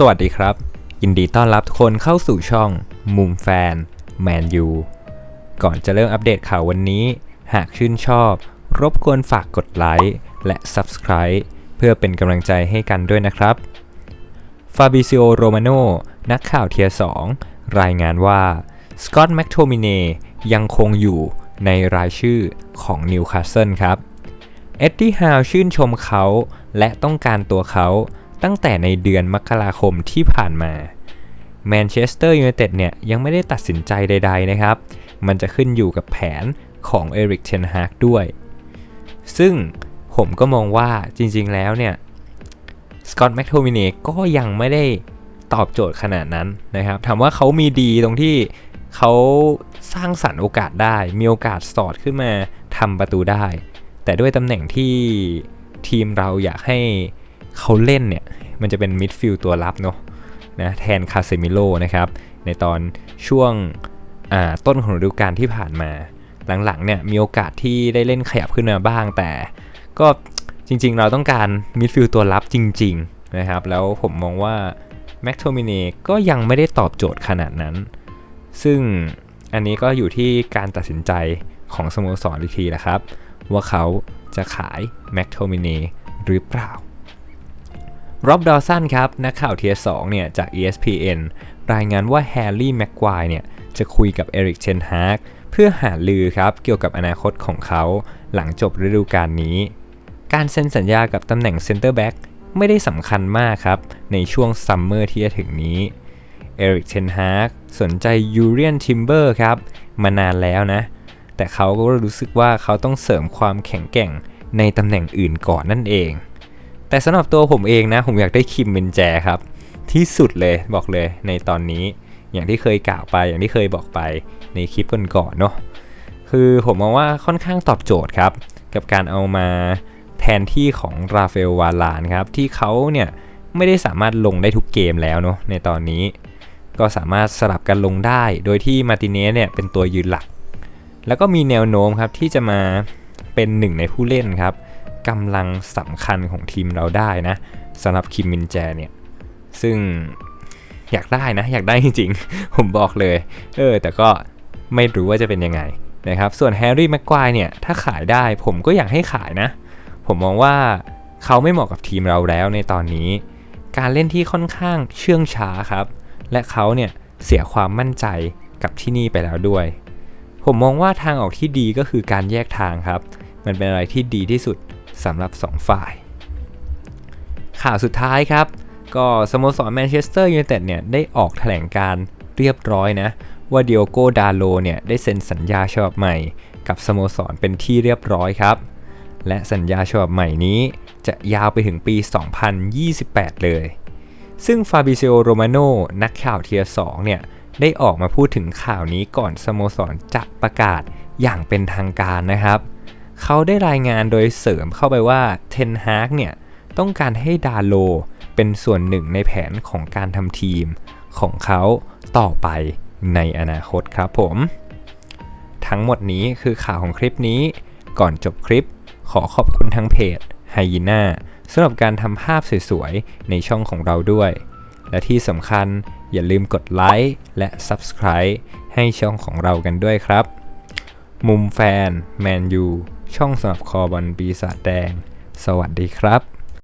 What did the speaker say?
สวัสดีครับ ยินดีต้อนรับทุกคนเข้าสู่ช่องมุมแฟนแมนยูก่อนจะเริ่มอัปเดตข่าววันนี้ หากชื่นชอบ รบกวนฝากกดไลค์และ Subscribe เพื่อเป็นกำลังใจให้กันด้วยนะครับฟาบิซิโอโรมาโนนักข่าวเทียร์2รายงานว่าสกอตแมคโทมิเนยังคงอยู่ในรายชื่อของนิวคาสเซิลครับ เอ็ดดี้ฮาวชื่นชมเขาและต้องการตัวเขา ตั้งแต่ในเดือนมกราคมที่ผ่านมาแมนเชสเตอร์ยูไนเต็ดเนี่ยยังไม่ได้ตัดสินใจใด ๆนะครับ มันจะขึ้นอยู่กับแผนของเอริกเทนฮากด้วย ซึ่งผมก็มองว่าจริงๆแล้วเนี่ยสกอตแมคโทมินีก็ยังไม่ได้ตอบโจทย์ขนาดนั้นนะครับถามว่าเขามีดีตรงที่เขาสร้างสรรค์โอกาสได้ มีโอกาสสอดขึ้นมาทำประตูได้ แต่ด้วยตำแหน่งที่ทีมเราอยากให้ เขาเล่นเนี่ย มันจะเป็นมิดฟิลด์ตัวรับเนาะนะแทนคาเซมิโลนะครับ ในตอนช่วงต้นของฤดูกาลที่ผ่านมา หลังๆเนี่ยมีโอกาสที่ได้เล่นขยับขึ้นมาบ้าง แต่ก็จริงๆ เราต้องการมิดฟิลด์ตัวรับจริง ๆ นะครับ แล้วผมมองว่าแม็กโทมินีก็ยังไม่ได้ตอบโจทย์ขนาดนั้น ซึ่งอันนี้ก็อยู่ที่การตัดสินใจของสโมสรอีกทีแหละครับ ว่าเขาจะขายแม็กโทมินีหรือเปล่า ร็อบดอสันครับ นักข่าวเทียร์สเนี่ยจาก ESPN รายงานว่าแฮร์รี่แม็กควายเนี่ยจะคุยกับเอริกเชนฮาร์กเพื่อหาลือครับเกี่ยวกับอนาคตของเขา หลังจบฤดูกาลนี้ การเซ็นสัญญากับตำแหน่งเซนเตอร์แบ็กไม่ได้สำคัญมากครับ ในช่วงซัมเมอร์ที่จะถึงนี้เอริกเชนฮาร์กสนใจยูเรียนทิมเบอร์ครับ มานานแล้วนะ แต่เขาก็รู้สึกว่าเขาต้องเสริมความแข็งแกร่งในตำแหน่งอื่นก่อนนั่นเอง แต่สำหรับตัวผมเองนะ ผมอยากได้คิมเบนแจครับ ที่สุดเลยบอกเลยในตอนนี้อย่างที่เคยกล่าวไปอย่างที่เคยบอกไปในคลิปก่อนๆเนาะคือผมมองว่าค่อนข้างตอบโจทย์ครับ กับการเอามาแทนที่ของราฟาเอลวาลานครับ ที่เขาเนี่ยไม่ได้สามารถลงได้ทุกเกมแล้วเนาะในตอนนี้ ก็สามารถสลับกันลงได้ โดยที่มาติเนสเนี่ยเป็นตัวยืนหลัก แล้วก็มีแนวโน้มครับที่จะมาเป็นหนึ่งในผู้เล่นครับ กำลังสำคัญของทีมเราได้นะสำหรับคิมมินแจเนี่ย ซึ่งอยากได้นะ อยากได้จริงๆ ผมบอกเลย เออ แต่ก็ไม่รู้ว่าจะเป็นยังไงนะครับ ส่วนแฮร์รี่แม็กควายเนี่ย ถ้าขายได้ผมก็อยากให้ขายนะ ผมมองว่าเขาไม่เหมาะกับทีมเราแล้วในตอนนี้ การเล่นที่ค่อนข้างเชื่องช้าครับ และเขาเนี่ยเสียความมั่นใจกับที่นี่ไปแล้วด้วย ผมมองว่าทางออกที่ดีก็คือการแยกทางครับ มันเป็นอะไรที่ดีที่สุด สำหรับ 2 ฝ่าย ข่าวสุดท้ายครับ ก็สโมสรแมนเชสเตอร์ยูไนเต็ดเนี่ยได้ออกแถลงการเรียบร้อยนะว่าเดียโกดาโลเนี่ยได้เซ็นสัญญาฉบับใหม่ กับสโมสรเป็นที่เรียบร้อยครับ และสัญญาฉบับใหม่นี้จะยาวไปถึงปี 2028 เลย ซึ่งฟาบิเซโอโรมาโนนักข่าวเทียร์2เนี่ยได้ออกมาพูดถึงข่าวนี้ก่อนสโมสรจะประกาศอย่างเป็นทางการนะครับ เขาได้รายงานโดยเสริมเข้าไปว่าเทนฮากเนี่ยต้องการให้ดาโลเป็นส่วนหนึ่งในแผนของการทำทีมของเขาต่อไปในอนาคตครับผม ทั้งหมดนี้คือข่าวของคลิปนี้ ก่อนจบคลิป ขอขอบคุณทั้งเพจไฮยีน่าสำหรับการทำภาพสวยๆ ในช่องของเราด้วย และที่สำคัญอย่าลืมกดไลค์และ Subscribe ให้ช่องของเรากันด้วยครับ มุมแฟน แมนยู ช่องสำหรับคอบอลปีศาจแดง สวัสดีครับ